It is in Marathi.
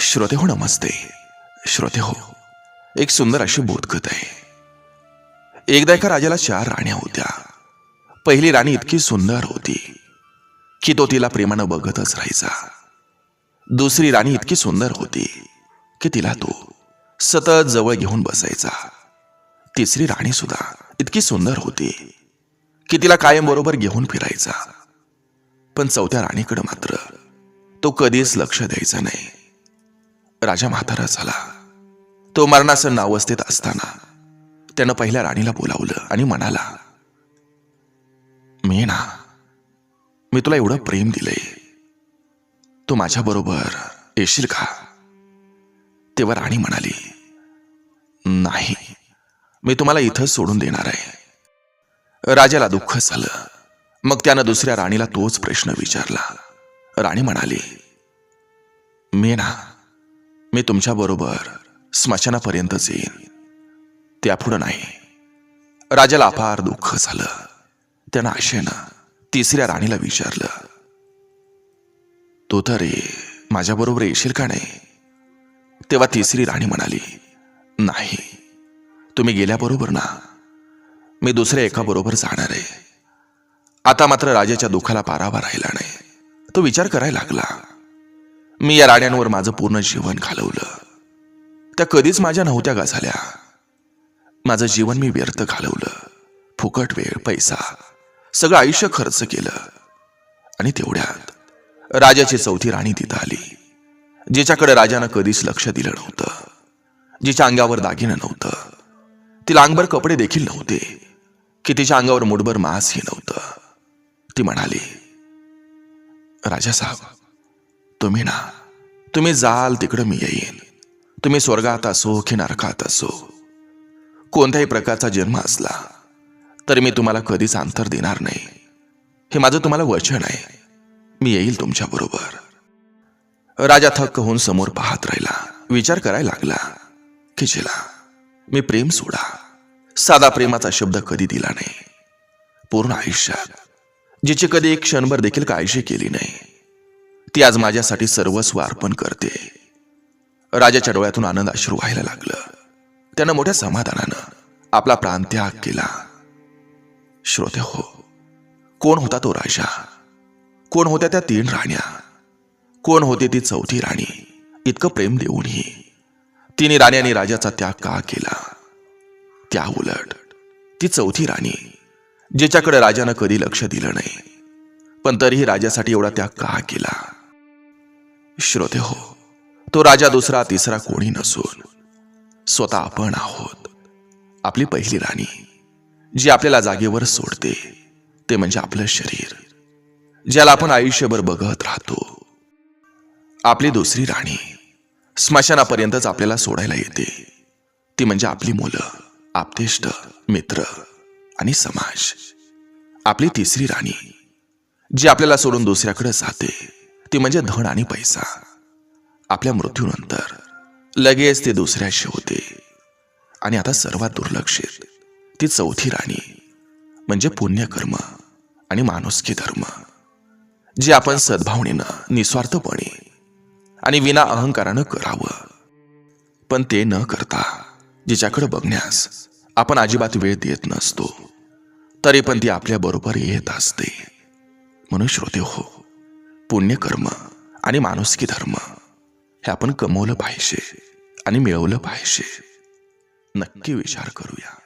श्रोते हो नमस्ते. श्रोते हो एक सुंदर अशी बोधकथ आहे. एकदा एका राजाला चार राण्या होत्या. पहिली राणी इतकी सुंदर होती की तो तिला प्रेमानं बघतच राहायचा. दुसरी राणी इतकी सुंदर होती की तिला तो सतत जवळ घेऊन बसायचा. तिसरी राणी सुद्धा इतकी सुंदर होती की तिला कायम बरोबर घेऊन फिरायचा. पण चौथ्या राणीकडे मात्र तो कधीच लक्ष द्यायचा नाही. राजा म्हातारा झाला. तो मरणासन्न अवस्थेत असताना त्यानं पहिल्या राणीला बोलावलं आणि म्हणाला मी ना मी तुला एवढं प्रेम दिलंय. तू माझ्या बरोबर येशील का? तेव्हा राणी म्हणाली नाही मी तुम्हाला इथंच सोडून देणार आहे. राजाला दुःख झालं. मग त्यानं दुसऱ्या राणीला तोच प्रश्न विचारला. राणी म्हणाली मी ना मी तुमच्या बरोबर स्मशानापर्यंतच येईन. त्यापुढं नाही. राजाला फार दुःख झालं. त्यानं आशेनं तिसऱ्या राणीला विचारलं तू रे माझ्याबरोबर येशील का नाही? तेव्हा तिसरी राणी म्हणाली नाही. तुम्ही गेल्याबरोबर ना. मी दुसऱ्या एका बरोबर जाणार आहे. आता मात्र राजाच्या दुःखाला पारावा राहिला नाही. तो विचार करायला लागला. मी या राण्यांवर माझं पूर्ण जीवन घालवलं. त्या कधीच माझ्या नव्हत्या का माझं जीवन मी व्यर्थ घालवलं. फुकट वेळ पैसा सगळं आयुष्य खर्च केलं. आणि तेवढ्यात राजाची चौथी राणी तिथं आली जिच्याकडे राजानं कधीच लक्ष दिलं नव्हतं. जिच्या अंगावर दागिनं नव्हतं. तिला अंगभर कपडे देखील नव्हते की तिच्या अंगावर मुठभर मांसही नव्हतं. ती म्हणाली राजा साहेब तुम्ही ना तुम्ही जाल तिकडं मी येईन. तुम्ही स्वर्गात असो की नरकात असो. कोणत्याही प्रकारचा जन्म असला तरी मी तुम्हाला कधीच अंतर देणार नाही. हे माझं तुम्हाला वचन आहे. मी येईल तुमच्या बरोबर. राजा थक्क होऊन समोर पाहत राहिला. विचार करायला लागला की जिला मी प्रेम सोडा. साधा प्रेमाचा शब्द कधी दिला नाही. पूर्ण आयुष्यात जिची कधी एक क्षणभर देखील काळजी केली नाही. ती आज माझ्यासाठी सर्वस्व अर्पण करते. राजाच्या डोळ्यातून आनंद अश्रू व्हायला लागलं. त्यानं मोठ्या समाधानानं आपला प्राणत्याग केला. श्रोते हो कोण होता तो राजा? कोण होत्या त्या तीन राण्या? कोण होती ती चौथी राणी? इतकं प्रेम देऊनही. तिने राण्यांनी राजाचा त्याग का केला? त्या उलट ती चौथी राणी जिच्याकडे राजानं कधी लक्ष दिलं नाही पण तरीही राजासाठी एवढा त्याग का केला? श्रोते हो तो राजा दुसरा तिसरा कोणी नसून स्वतः आपण आहोत. आपली पहिली राणी जी आपल्याला जागेवर सोडते ते म्हणजे आपलं शरीर ज्याला आपण आयुष्यभर बघत राहतो. आपली दुसरी राणी स्मशानापर्यंतच आपल्याला सोडायला येते. ती म्हणजे आपली मुलं आपतेष्ट मित्र आणि समाज. आपली तिसरी राणी जी आपल्याला सोडून दुसऱ्याकडे जाते. ती म्हणजे धन आणि पैसा. आपल्या मृत्यूनंतर लगेच ते दुसऱ्याशी होते. आणि आता सर्वात दुर्लक्षित ती चौथी राणी म्हणजे पुण्यकर्म आणि माणुसकी धर्म जे आपण सद्भावनेनं निस्वार्थपणे आणि विना अहंकारानं करावं. पण ते न करता जिच्याकडे बघण्यास आपण अजिबात वेळ देत नसतो तरी पण ती आपल्या बरोबर येत असते. म्हणून श्रोते हो पुण्यकर्म आणि माणुसकी धर्म हे आपण कमवलं पाहिजे आणि मिळवलं पाहिजे. नक्की विचार करूया.